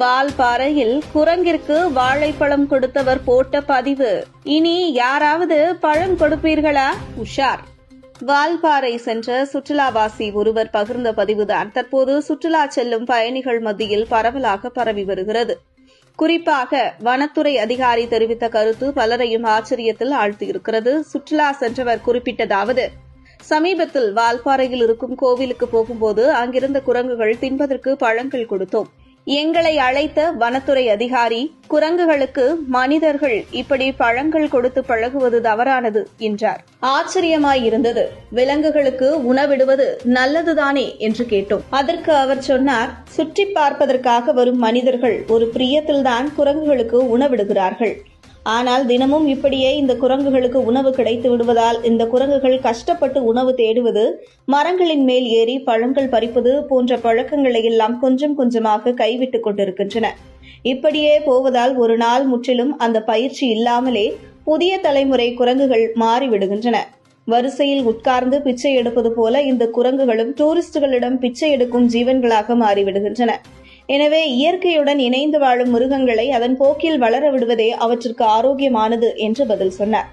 வால்பாறையில் குரங்கிற்கு வாழைப்பழம் கொடுத்தவர் போட்ட பதிவு. இனி யாராவது பழம் கொடுப்பீர்களா? உஷார். வால்பாறை சென்ற சுற்றுலாவாசி ஒருவர் பகிர்ந்த பதிவுதான். தற்போது சுற்றுலா செல்லும் பயணிகள் மத்தியில் பரவலாக பரவி வருகிறது. குறிப்பாக வனத்துறை அதிகாரி தெரிவித்த கருத்து பலரையும் ஆச்சரியத்தில் ஆழ்த்தியிருக்கிறது. சுற்றுலா சென்றவர் குறிப்பிட்டதாவது சமீபத்தில் வால்பாறையில் இருக்கும் கோவிலுக்கு போகும்போது அங்கிருந்த குரங்குகள் தின்பதற்கு பழங்கள் கொடுத்தோம். எங்களை அழைத்த வனத்துறை அதிகாரி குரங்குகளுக்கு மனிதர்கள் இப்படி பழங்கள் கொடுத்து பழகுவது தவறானது என்றார். ஆச்சரியமாயிருந்தது விலங்குகளுக்கு உணவிடுவது நல்லதுதானே என்று கேட்டோம். அதற்கு அவர் சொன்னார் சுற்றி பார்ப்பதற்காக வரும் மனிதர்கள் ஒரு பிரியத்தில்தான் குரங்குகளுக்கு உணவிடுகிறார்கள். ஆனால் தினமும் இப்படியே இந்த குரங்குகளுக்கு உணவு கிடைத்து விடுவதால் இந்த குரங்குகள் கஷ்டப்பட்டு உணவு தேடுவது மரங்களின் மேல் ஏறி பழங்கள் பறிப்பது போன்ற பழக்கங்களை எல்லாம் கொஞ்சம் கொஞ்சமாக கைவிட்டுக் கொண்டிருக்கின்றன. இப்படியே போவதால் ஒரு நாள் முற்றிலும் அந்த பயிற்சி இல்லாமலே புதிய தலைமுறை குரங்குகள் மாறிவிடுகின்றன. வரிசையில் உட்கார்ந்து பிச்சை எடுப்பது போல இந்த குரங்குகளும் டூரிஸ்டுகளிடம் பிச்சை எடுக்கும் ஜீவன்களாக மாறிவிடுகின்றன. எனவே இயற்கையுடன் இணைந்து வாழும் மிருகங்களை அதன் போக்கில் வளர விடுவதே அவற்றிற்கு ஆரோக்கியமானது என்று பதில் சொன்னார்.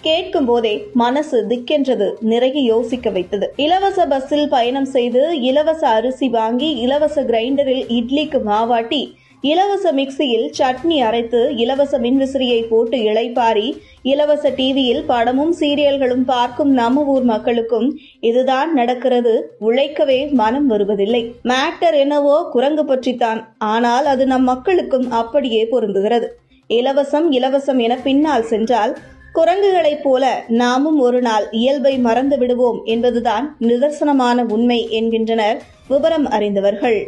கேட்கும் போதே மனசு திக்கென்றது நிறைய யோசிக்க வைத்தது. இலவச பஸ்ஸில் பயணம் செய்து இலவச அரிசி வாங்கி இலவச கிரைண்டரில் இட்லிக்கு மாவாட்டி இலவச மிக்சியில் சட்னி அரைத்து இலவச மின்விசிறியை போட்டு இளைப்பாரி இலவச டிவியில் படமும் சீரியல்களும் பார்க்கும் நம்ம ஊர் மக்களுக்கும் இதுதான் நடக்கிறது. உழைக்கவே மனம் வருவதில்லை. மேட்டர் என்னவோ குரங்கு பற்றித்தான். ஆனால் அது நம் மக்களுக்கும் அப்படியே பொருந்துகிறது. இலவசம் இலவசம் என பின்னால் சென்றால் குரங்குகளைப் போல நாமும் ஒரு நாள் இயல்பை மறந்து விடுவோம் என்பதுதான் நிதர்சனமான உண்மை என்கின்றனர் விவரம் அறிந்தவர்கள்.